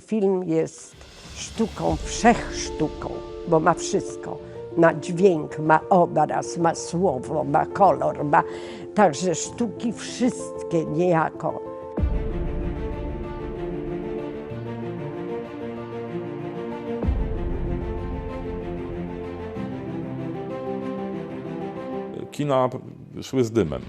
Film jest sztuką, wszechsztuką, bo ma wszystko. Ma dźwięk, ma obraz, ma słowo, ma kolor, ma także sztuki wszystkie niejako. Kina szły z dymem.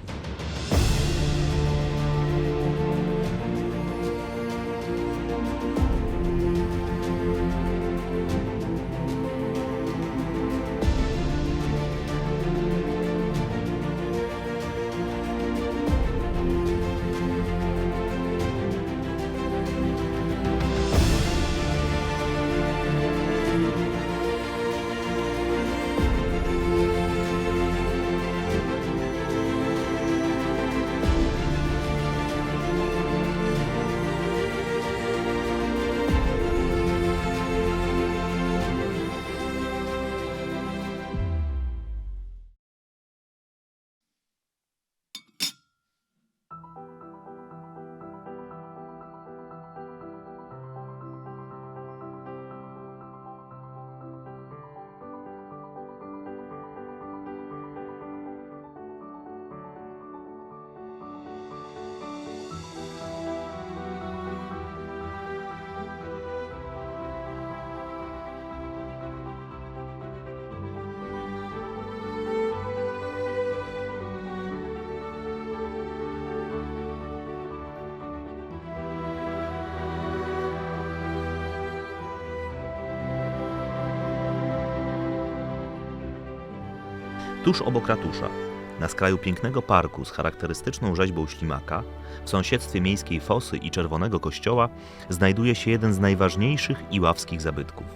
Tuż obok ratusza, na skraju pięknego parku z charakterystyczną rzeźbą ślimaka, w sąsiedztwie miejskiej fosy i czerwonego kościoła, znajduje się jeden z najważniejszych iławskich zabytków.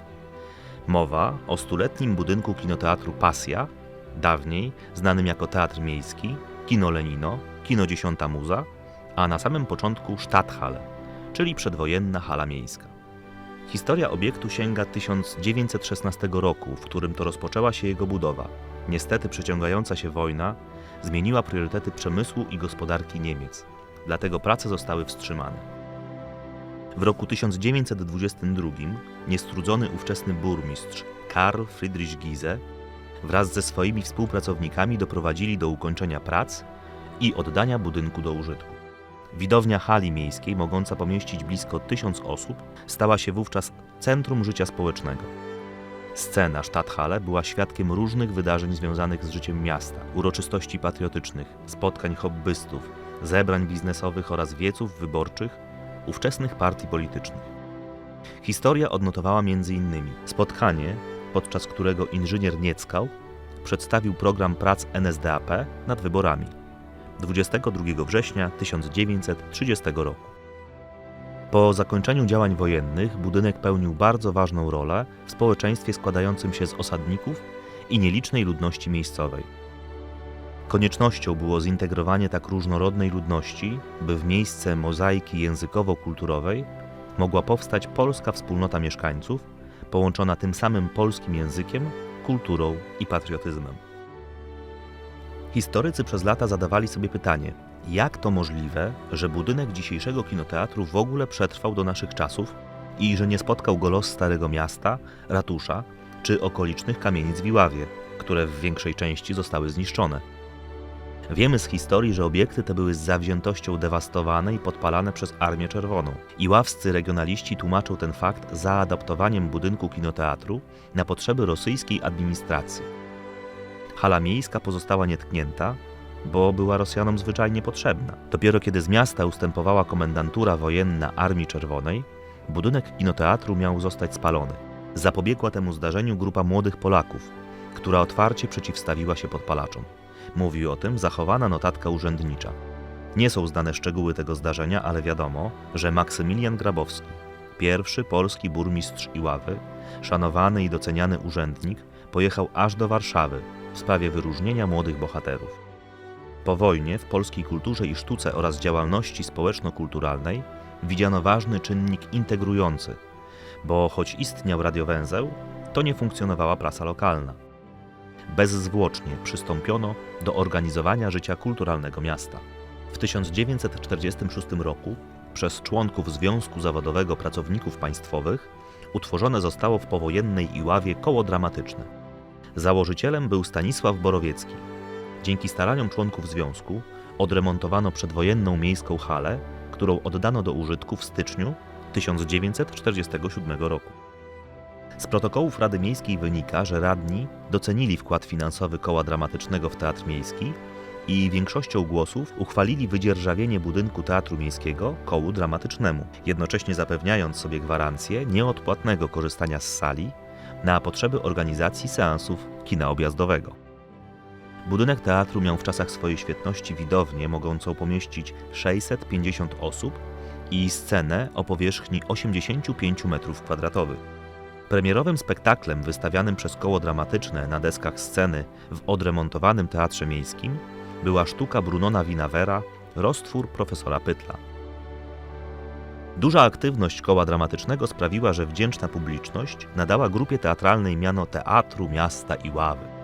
Mowa o stuletnim budynku kinoteatru Pasja, dawniej znanym jako Teatr Miejski, Kino Lenino, Kino Dziesiąta Muza, a na samym początku Stadthalle, czyli przedwojenna hala miejska. Historia obiektu sięga 1916 roku, w którym to rozpoczęła się jego budowa. Niestety przeciągająca się wojna zmieniła priorytety przemysłu i gospodarki Niemiec, dlatego prace zostały wstrzymane. W roku 1922 niestrudzony ówczesny burmistrz Karl Friedrich Giese wraz ze swoimi współpracownikami doprowadzili do ukończenia prac i oddania budynku do użytku. Widownia hali miejskiej, mogąca pomieścić blisko tysiąc osób, stała się wówczas centrum życia społecznego. Scena Stadthalle była świadkiem różnych wydarzeń związanych z życiem miasta, uroczystości patriotycznych, spotkań hobbystów, zebrań biznesowych oraz wieców wyborczych ówczesnych partii politycznych. Historia odnotowała m.in. spotkanie, podczas którego inżynier Nieckał przedstawił program prac NSDAP nad wyborami 22 września 1930 roku. Po zakończeniu działań wojennych budynek pełnił bardzo ważną rolę w społeczeństwie składającym się z osadników i nielicznej ludności miejscowej. Koniecznością było zintegrowanie tak różnorodnej ludności, by w miejsce mozaiki językowo-kulturowej mogła powstać polska wspólnota mieszkańców, połączona tym samym polskim językiem, kulturą i patriotyzmem. Historycy przez lata zadawali sobie pytanie, jak to możliwe, że budynek dzisiejszego kinoteatru w ogóle przetrwał do naszych czasów i że nie spotkał go los Starego Miasta, ratusza czy okolicznych kamienic w Iławie, które w większej części zostały zniszczone. Wiemy z historii, że obiekty te były z zawziętością dewastowane i podpalane przez Armię Czerwoną. Iławscy regionaliści tłumaczą ten fakt zaadaptowaniem budynku kinoteatru na potrzeby rosyjskiej administracji. Hala miejska pozostała nietknięta, bo była Rosjanom zwyczajnie potrzebna. Dopiero kiedy z miasta ustępowała komendantura wojenna Armii Czerwonej, budynek kinoteatru miał zostać spalony. Zapobiegła temu zdarzeniu grupa młodych Polaków, która otwarcie przeciwstawiła się podpalaczom. Mówi o tym zachowana notatka urzędnicza. Nie są znane szczegóły tego zdarzenia, ale wiadomo, że Maksymilian Grabowski, pierwszy polski burmistrz Iławy, szanowany i doceniany urzędnik, pojechał aż do Warszawy w sprawie wyróżnienia młodych bohaterów. Po wojnie w polskiej kulturze i sztuce oraz działalności społeczno-kulturalnej widziano ważny czynnik integrujący, bo choć istniał radiowęzeł, to nie funkcjonowała prasa lokalna. Bezzwłocznie przystąpiono do organizowania życia kulturalnego miasta. W 1946 roku przez członków Związku Zawodowego Pracowników Państwowych utworzone zostało w powojennej Iławie koło dramatyczne. Założycielem był Stanisław Borowiecki. Dzięki staraniom członków związku odremontowano przedwojenną miejską halę, którą oddano do użytku w styczniu 1947 roku. Z protokołów Rady Miejskiej wynika, że radni docenili wkład finansowy koła dramatycznego w Teatr Miejski i większością głosów uchwalili wydzierżawienie budynku Teatru Miejskiego kołu dramatycznemu, jednocześnie zapewniając sobie gwarancję nieodpłatnego korzystania z sali na potrzeby organizacji seansów kina objazdowego. Budynek teatru miał w czasach swojej świetności widownię mogącą pomieścić 650 osób i scenę o powierzchni 85 m2. Premierowym spektaklem wystawianym przez koło dramatyczne na deskach sceny w odremontowanym teatrze miejskim była sztuka Brunona Winawera Roztwór profesora Pytla. Duża aktywność koła dramatycznego sprawiła, że wdzięczna publiczność nadała grupie teatralnej miano Teatru Miasta Iławy.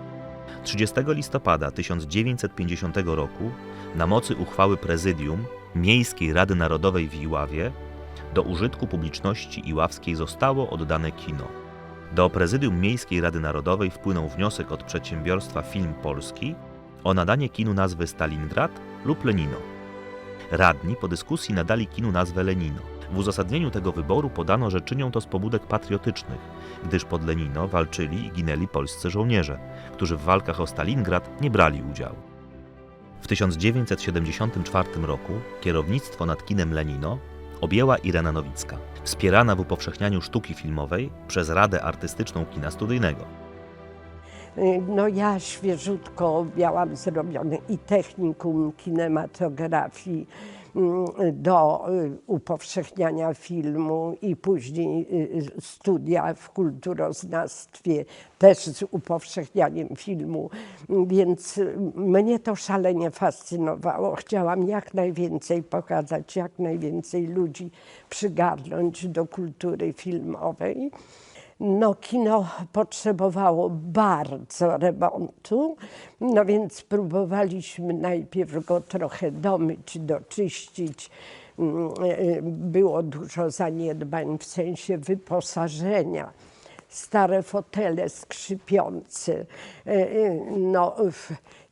30 listopada 1950 roku na mocy uchwały Prezydium Miejskiej Rady Narodowej w Iławie do użytku publiczności iławskiej zostało oddane kino. Do Prezydium Miejskiej Rady Narodowej wpłynął wniosek od przedsiębiorstwa Film Polski o nadanie kinu nazwy Stalingrad lub Lenino. Radni po dyskusji nadali kinu nazwę Lenino. W uzasadnieniu tego wyboru podano, że czynią to z pobudek patriotycznych, gdyż pod Lenino walczyli i ginęli polscy żołnierze, którzy w walkach o Stalingrad nie brali udziału. W 1974 roku kierownictwo nad kinem Lenino objęła Irena Nowicka, wspierana w upowszechnianiu sztuki filmowej przez Radę Artystyczną Kina Studyjnego. No ja świeżutko miałam zrobione i technikum kinematografii do y, upowszechniania filmu i później y, studia w kulturoznawstwie też z upowszechnianiem filmu, więc y, mnie to szalenie fascynowało. Chciałam jak najwięcej pokazać, jak najwięcej ludzi przygarnąć do kultury filmowej. No, kino potrzebowało bardzo remontu, no więc próbowaliśmy najpierw go trochę domyć, doczyścić. Mm, e, Było dużo zaniedbań w sensie wyposażenia. Stare fotele skrzypiące. E, e, No,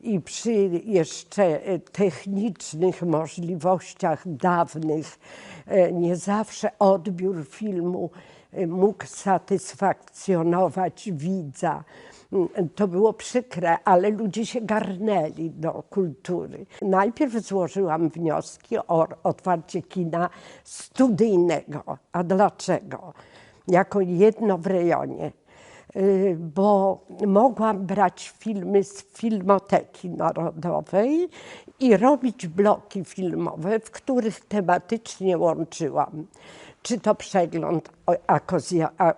I przy jeszcze technicznych możliwościach dawnych, nie zawsze odbiór filmu mógł satysfakcjonować widza. To było przykre, ale ludzie się garnęli do kultury. Najpierw złożyłam wnioski o otwarcie kina studyjnego. A dlaczego? Jako jedno w rejonie bo mogłam brać filmy z Filmoteki Narodowej i robić bloki filmowe, w których tematycznie łączyłam. Czy to przegląd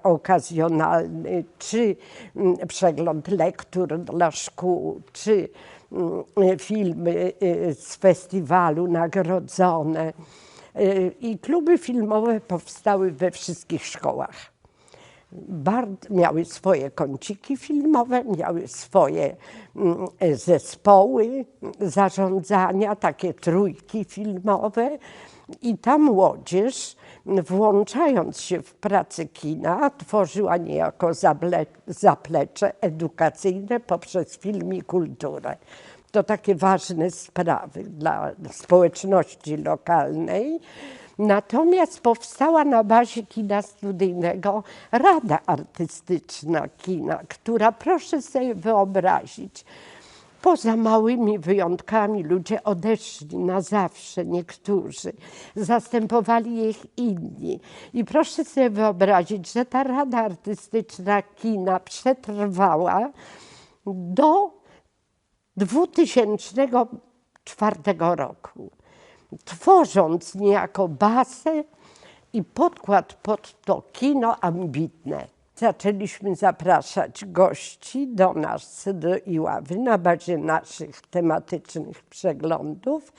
okazjonalny, czy mm, przegląd lektur dla szkół, czy mm, filmy y, z festiwalu nagrodzone. Y, I kluby filmowe powstały we wszystkich szkołach bardzo, miały swoje kąciki filmowe, miały swoje mm, zespoły zarządzania, takie trójki filmowe. I ta młodzież, włączając się w pracę kina, tworzyła niejako zaplecze edukacyjne poprzez film i kulturę. To takie ważne sprawy dla społeczności lokalnej. Natomiast powstała na bazie kina studyjnego Rada Artystyczna Kina, która proszę sobie wyobrazić, poza małymi wyjątkami ludzie odeszli na zawsze, niektórzy, zastępowali ich inni. I proszę sobie wyobrazić, że ta Rada Artystyczna Kina przetrwała do 2004 roku, tworząc niejako bazę i podkład pod to kino ambitne. Zaczęliśmy zapraszać gości do nas, do Iławy, na bazie naszych tematycznych przeglądów.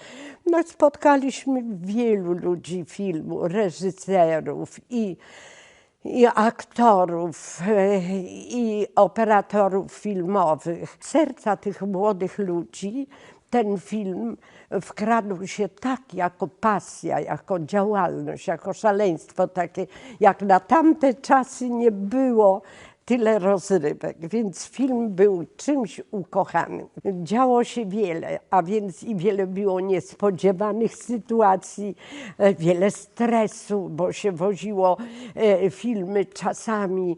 No, spotkaliśmy wielu ludzi filmu, reżyserów i i aktorów, e, i operatorów filmowych. Serca tych młodych ludzi ten film wkradł się tak jako pasja, jako działalność, jako szaleństwo takie, jak na tamte czasy nie było tyle rozrywek, więc film był czymś ukochanym. Działo się wiele, a więc i wiele było niespodziewanych sytuacji, e, wiele stresu, bo się woziło e, filmy czasami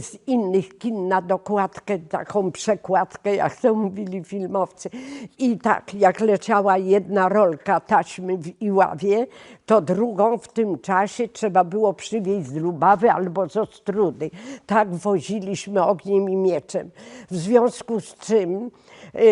z innych kin na dokładkę, taką przekładkę, jak to mówili filmowcy. I tak, jak leciała jedna rolka taśmy w Iławie, to drugą w tym czasie trzeba było przywieźć z Lubawy albo z Ostrudy. Tak woziliśmy ogniem i mieczem. W związku z czym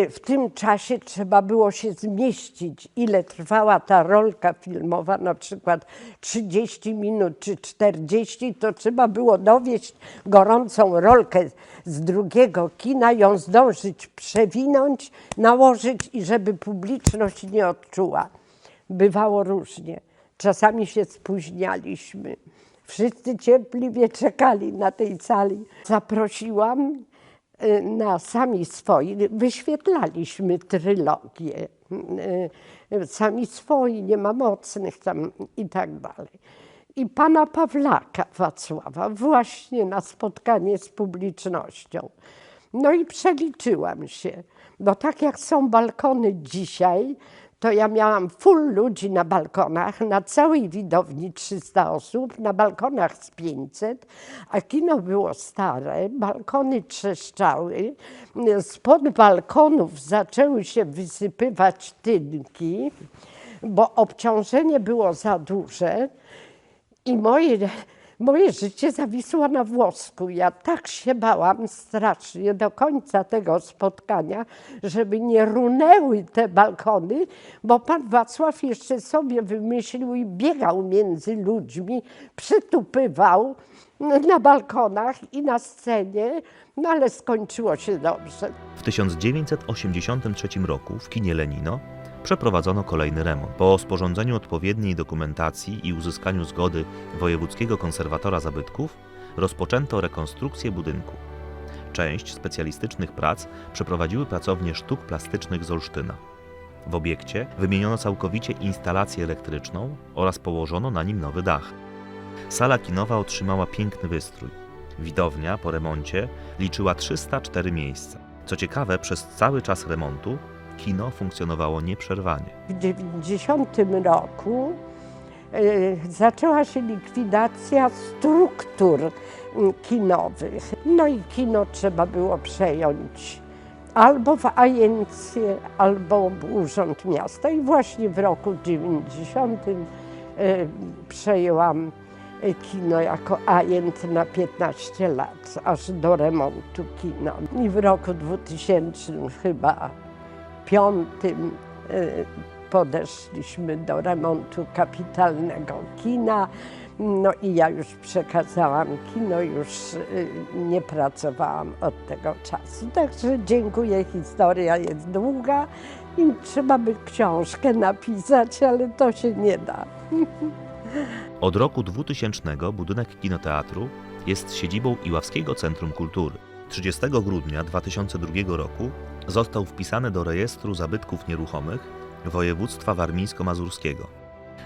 w tym czasie trzeba było się zmieścić, ile trwała ta rolka filmowa, na przykład 30 minut czy 40, to trzeba było dowieść gorącą rolkę z drugiego kina, ją zdążyć przewinąć, nałożyć i żeby publiczność nie odczuła. Bywało różnie. Czasami się spóźnialiśmy. Wszyscy cierpliwie czekali na tej sali. Zaprosiłam y, na sami swoi, wyświetlaliśmy trylogię. Y, y, Sami swoi, nie ma mocnych tam i tak dalej. I pana Pawlaka Wacława właśnie na spotkanie z publicznością. No i przeliczyłam się, bo tak jak są balkony dzisiaj, to ja miałam full ludzi na balkonach, na całej widowni 300 osób, na balkonach z 500, a kino było stare, balkony trzeszczały, spod balkonów zaczęły się wysypywać tynki, bo obciążenie było za duże i moje, moje życie zawisło na włosku. Ja tak się bałam strasznie do końca tego spotkania, żeby nie runęły te balkony, bo pan Wacław jeszcze sobie wymyślił i biegał między ludźmi, przytupywał na balkonach i na scenie, no ale skończyło się dobrze. W 1983 roku w kinie Lenino przeprowadzono kolejny remont. Po sporządzeniu odpowiedniej dokumentacji i uzyskaniu zgody wojewódzkiego konserwatora zabytków rozpoczęto rekonstrukcję budynku. Część specjalistycznych prac przeprowadziły pracownie sztuk plastycznych z Olsztyna. W obiekcie wymieniono całkowicie instalację elektryczną oraz położono na nim nowy dach. Sala kinowa otrzymała piękny wystrój. Widownia po remoncie liczyła 304 miejsca. Co ciekawe, przez cały czas remontu kino funkcjonowało nieprzerwanie. W 90 roku e, zaczęła się likwidacja struktur kinowych. No i kino trzeba było przejąć albo w agencję, albo w Urząd Miasta. I właśnie w roku 90 e, przejęłam e, kino jako agent na 15 lat, aż do remontu kina. I w roku 2000 chyba piątym y, podeszliśmy do remontu kapitalnego kina. No i ja już przekazałam kino, już y, nie pracowałam od tego czasu. Także dziękuję, historia jest długa i trzeba by książkę napisać, ale to się nie da. Od roku 2000 budynek kinoteatru jest siedzibą Iławskiego Centrum Kultury. 30 grudnia 2002 roku został wpisany do rejestru zabytków nieruchomych województwa warmińsko-mazurskiego.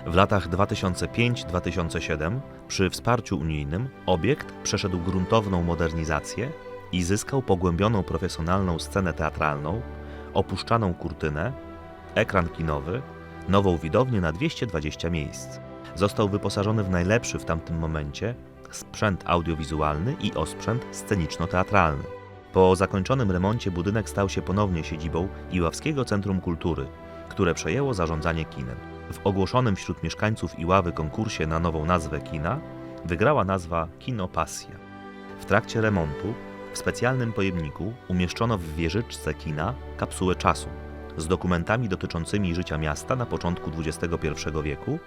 W latach 2005-2007 przy wsparciu unijnym obiekt przeszedł gruntowną modernizację i zyskał pogłębioną profesjonalną scenę teatralną, opuszczaną kurtynę, ekran kinowy, nową widownię na 220 miejsc. Został wyposażony w najlepszy w tamtym momencie sprzęt audiowizualny i osprzęt sceniczno-teatralny. Po zakończonym remoncie budynek stał się ponownie siedzibą Iławskiego Centrum Kultury, które przejęło zarządzanie kinem. W ogłoszonym wśród mieszkańców Iławy konkursie na nową nazwę kina wygrała nazwa Kino Pasja. W trakcie remontu w specjalnym pojemniku umieszczono w wieżyczce kina kapsułę czasu z dokumentami dotyczącymi życia miasta na początku XXI wieku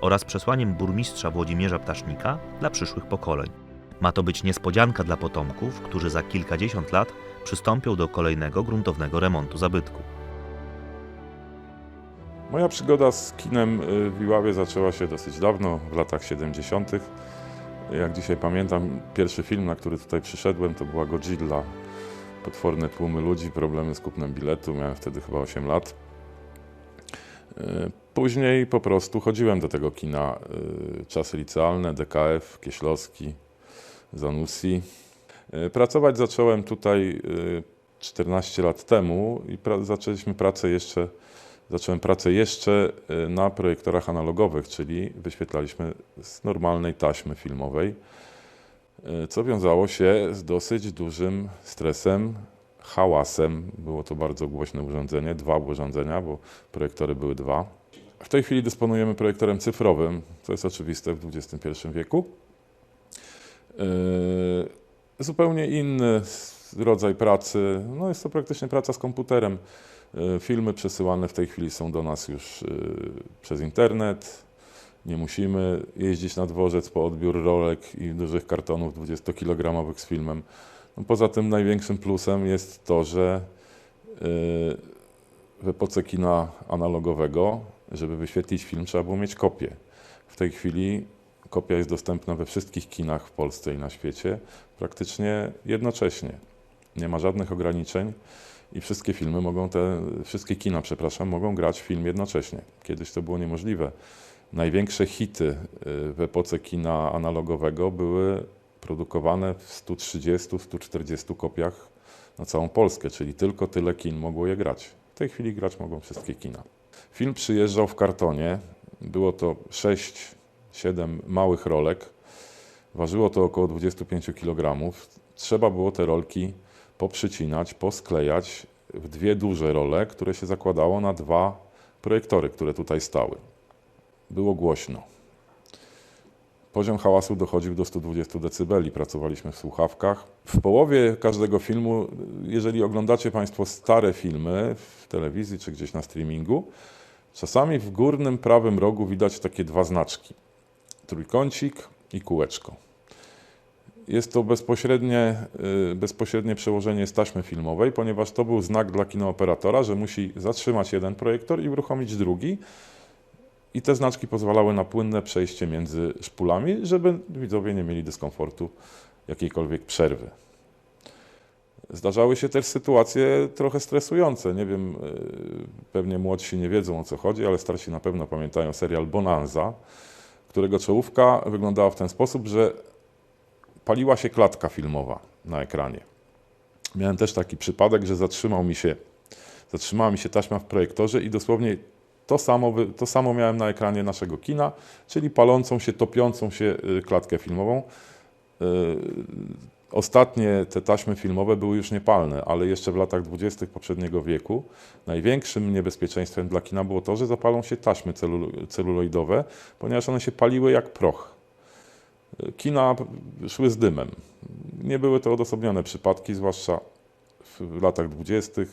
oraz przesłaniem burmistrza Włodzimierza Ptasznika dla przyszłych pokoleń. Ma to być niespodzianka dla potomków, którzy za kilkadziesiąt lat przystąpią do kolejnego gruntownego remontu zabytku. Moja przygoda z kinem y, w Iławie zaczęła się dosyć dawno, w latach 70. Jak dzisiaj pamiętam, pierwszy film, na który tutaj przyszedłem, to była Godzilla potworne tłumy ludzi, problemy z kupnem biletu. Miałem wtedy chyba 8 lat. E, Później po prostu chodziłem do tego kina. e, Czasy licealne, DKF, Kieślowski, Zanussi. E, Pracować zacząłem tutaj e, 14 lat temu i pra- zaczęliśmy pracę jeszcze, zacząłem pracę jeszcze e, na projektorach analogowych, czyli wyświetlaliśmy z normalnej taśmy filmowej, e, co wiązało się z dosyć dużym stresem, hałasem. Było to bardzo głośne urządzenie, dwa urządzenia, bo projektory były dwa. W tej chwili dysponujemy projektorem cyfrowym, co jest oczywiste w XXI wieku. Yy, Zupełnie inny rodzaj pracy. No jest to praktycznie praca z komputerem. Yy, Filmy przesyłane w tej chwili są do nas już yy, przez internet. Nie musimy jeździć na dworzec po odbiór rolek i dużych kartonów 20-kilogramowych z filmem. No poza tym największym plusem jest to, że w epoce kina analogowego, żeby wyświetlić film, trzeba było mieć kopię. W tej chwili kopia jest dostępna we wszystkich kinach w Polsce i na świecie praktycznie jednocześnie. Nie ma żadnych ograniczeń i wszystkie filmy mogą te, wszystkie kina, przepraszam, mogą grać film jednocześnie. Kiedyś to było niemożliwe. Największe hity y, w epoce kina analogowego były produkowane w 130-140 kopiach na całą Polskę, czyli tylko tyle kin mogło je grać. W tej chwili grać mogą wszystkie kina. Film przyjeżdżał w kartonie. Było to 6-7 małych rolek. Ważyło to około 25 kg. Trzeba było te rolki poprzycinać, posklejać w dwie duże role, które się zakładało na dwa projektory, które tutaj stały. Było głośno. Poziom hałasu dochodził do 120 dB. Pracowaliśmy w słuchawkach. W połowie każdego filmu, jeżeli oglądacie Państwo stare filmy w telewizji czy gdzieś na streamingu, czasami w górnym prawym rogu widać takie dwa znaczki: trójkącik i kółeczko. Jest to bezpośrednie, y, bezpośrednie przełożenie z taśmy filmowej, ponieważ to był znak dla kinooperatora, że musi zatrzymać jeden projektor i uruchomić drugi. I te znaczki pozwalały na płynne przejście między szpulami, żeby widzowie nie mieli dyskomfortu jakiejkolwiek przerwy. Zdarzały się też sytuacje trochę stresujące. Nie wiem, yy, pewnie młodsi nie wiedzą o co chodzi, ale starsi na pewno pamiętają serial Bonanza, którego czołówka wyglądała w ten sposób, że paliła się klatka filmowa na ekranie. Miałem też taki przypadek, że zatrzymał mi się, zatrzymała mi się taśma w projektorze i dosłownie to samo, to samo miałem na ekranie naszego kina, czyli palącą się, topiącą się y, klatkę filmową. Ostatnie te taśmy filmowe były już niepalne, ale jeszcze w latach 20. poprzedniego wieku największym niebezpieczeństwem dla kina było to, że zapalą się taśmy celuloidowe, ponieważ one się paliły jak proch. Kina szły z dymem. Nie były to odosobnione przypadki, zwłaszcza w latach 20. y,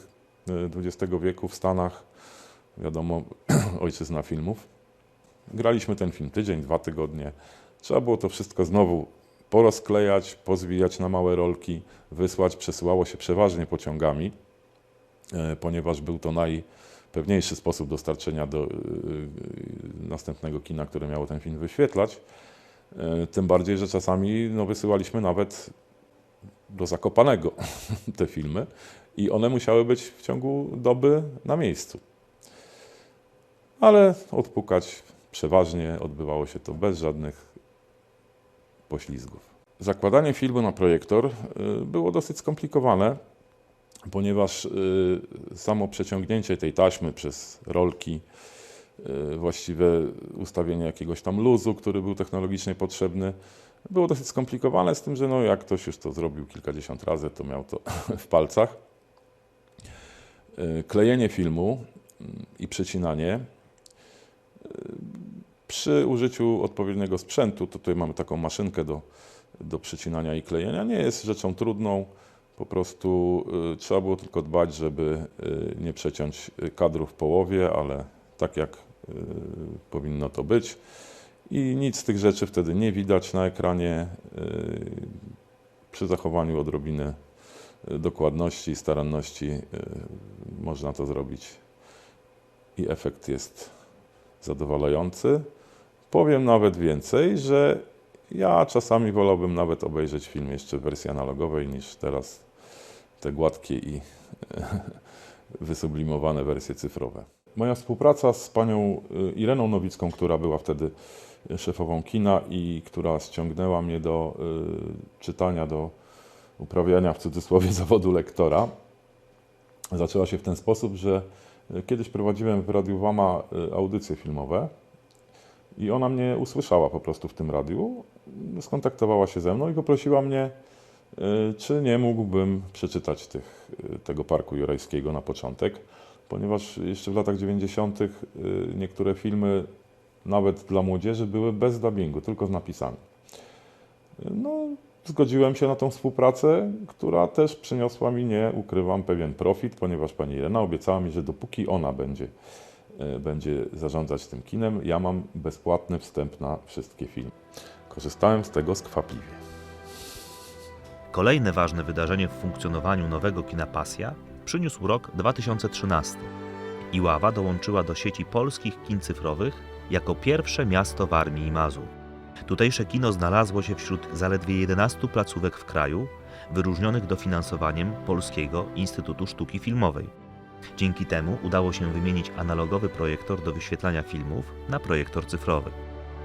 XX wieku w Stanach wiadomo, ojczyzna filmów. Graliśmy ten film tydzień, dwa tygodnie. Trzeba było to wszystko znowu porozklejać, pozwijać na małe rolki, wysłać. Przesyłało się przeważnie pociągami, e, ponieważ był to najpewniejszy sposób dostarczenia do e, następnego kina, które miało ten film wyświetlać. E, Tym bardziej, że czasami no, wysyłaliśmy nawet do Zakopanego te filmy i one musiały być w ciągu doby na miejscu ale odpukać przeważnie odbywało się to bez żadnych poślizgów. Zakładanie filmu na projektor y, było dosyć skomplikowane, ponieważ y, samo przeciągnięcie tej taśmy przez rolki, y, właściwe ustawienie jakiegoś tam luzu, który był technologicznie potrzebny, było dosyć skomplikowane, z tym, że no, jak ktoś już to zrobił kilkadziesiąt razy, to miał to w palcach. Klejenie filmu i przecinanie przy użyciu odpowiedniego sprzętu, to tutaj mamy taką maszynkę do, do przycinania i klejenia, nie jest rzeczą trudną. Po prostu y, trzeba było tylko dbać, żeby y, nie przeciąć kadru w połowie, ale tak jak y, powinno to być. I nic z tych rzeczy wtedy nie widać na ekranie. Y, przy zachowaniu odrobiny y, dokładności i staranności y, można to zrobić. I efekt jest zadowalający. Powiem nawet więcej, że ja czasami wolałbym nawet obejrzeć film jeszcze w wersji analogowej niż teraz te gładkie i wysublimowane wersje cyfrowe. Moja współpraca z panią y, Ireną Nowicką, która była wtedy szefową kina i która ściągnęła mnie do y, czytania, do uprawiania w cudzysłowie zawodu lektora, zaczęła się w ten sposób, że y, kiedyś prowadziłem w Radiu Wama audycje filmowe i ona mnie usłyszała po prostu w tym radiu, skontaktowała się ze mną i poprosiła mnie, y, czy nie mógłbym przeczytać tych, y, tego Parku Jurajskiego na początek, ponieważ jeszcze w latach 90. y, niektóre filmy, nawet dla młodzieży, były bez dubbingu, tylko z napisami. No, zgodziłem się na tą współpracę, która też przyniosła mi, nie ukrywam, pewien profit, ponieważ pani Irena obiecała mi, że dopóki ona będzie, będzie zarządzać tym kinem, ja mam bezpłatny wstęp na wszystkie filmy. Korzystałem z tego skwapliwie. Kolejne ważne wydarzenie w funkcjonowaniu nowego kina Pasja przyniósł rok 2013. Iława dołączyła do sieci polskich kin cyfrowych jako pierwsze miasto w Armii i Mazur. Tutejsze kino znalazło się wśród zaledwie 11 placówek w kraju, wyróżnionych dofinansowaniem Polskiego Instytutu Sztuki Filmowej. Dzięki temu udało się wymienić analogowy projektor do wyświetlania filmów na projektor cyfrowy.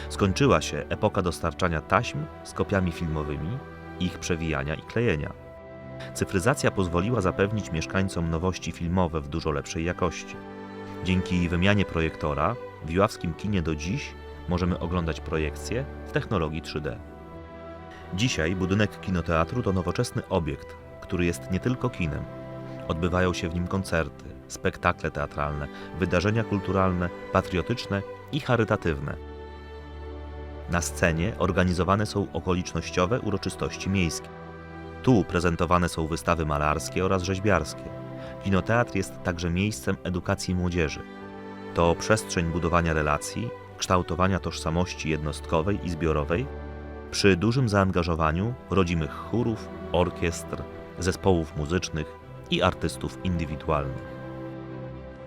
Skończyła się epoka dostarczania taśm z kopiami filmowymi, ich przewijania i klejenia. Cyfryzacja pozwoliła zapewnić mieszkańcom nowości filmowe w dużo lepszej jakości. Dzięki wymianie projektora w Iławskim kinie do dziś możemy oglądać projekcje w technologii 3D. Dzisiaj budynek kinoteatru to nowoczesny obiekt, który jest nie tylko kinem. Odbywają się w nim koncerty, spektakle teatralne, wydarzenia kulturalne, patriotyczne i charytatywne. Na scenie organizowane są okolicznościowe uroczystości miejskie. Tu prezentowane są wystawy malarskie oraz rzeźbiarskie. Kinoteatr jest także miejscem edukacji młodzieży. To przestrzeń budowania relacji, kształtowania tożsamości jednostkowej i zbiorowej przy dużym zaangażowaniu rodzimych chórów, orkiestr, zespołów muzycznych i artystów indywidualnych.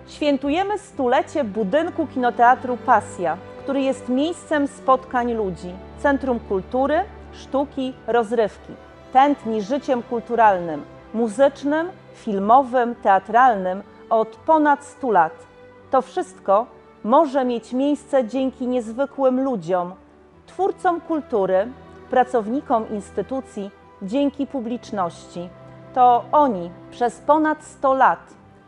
Świętujemy stulecie budynku kinoteatru Pasja, który jest miejscem spotkań ludzi, centrum kultury, sztuki, rozrywki. Tętni życiem kulturalnym, muzycznym, filmowym, teatralnym od ponad 100 lat. To wszystko może mieć miejsce dzięki niezwykłym ludziom, twórcom kultury, pracownikom instytucji, dzięki publiczności. To oni przez ponad 100 lat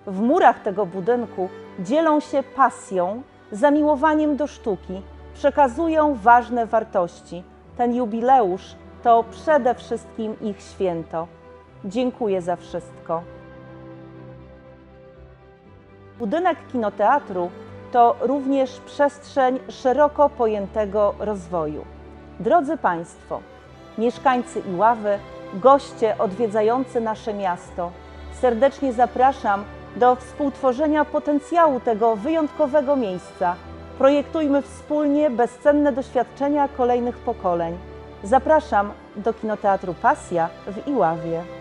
w murach tego budynku dzielą się pasją, zamiłowaniem do sztuki, przekazują ważne wartości. Ten jubileusz to przede wszystkim ich święto. Dziękuję za wszystko. Budynek kinoteatru to również przestrzeń szeroko pojętego rozwoju. Drodzy Państwo, mieszkańcy Iławy, goście odwiedzający nasze miasto, serdecznie zapraszam do współtworzenia potencjału tego wyjątkowego miejsca. Projektujmy wspólnie bezcenne doświadczenia kolejnych pokoleń. Zapraszam do Kinoteatru Pasja w Iławie.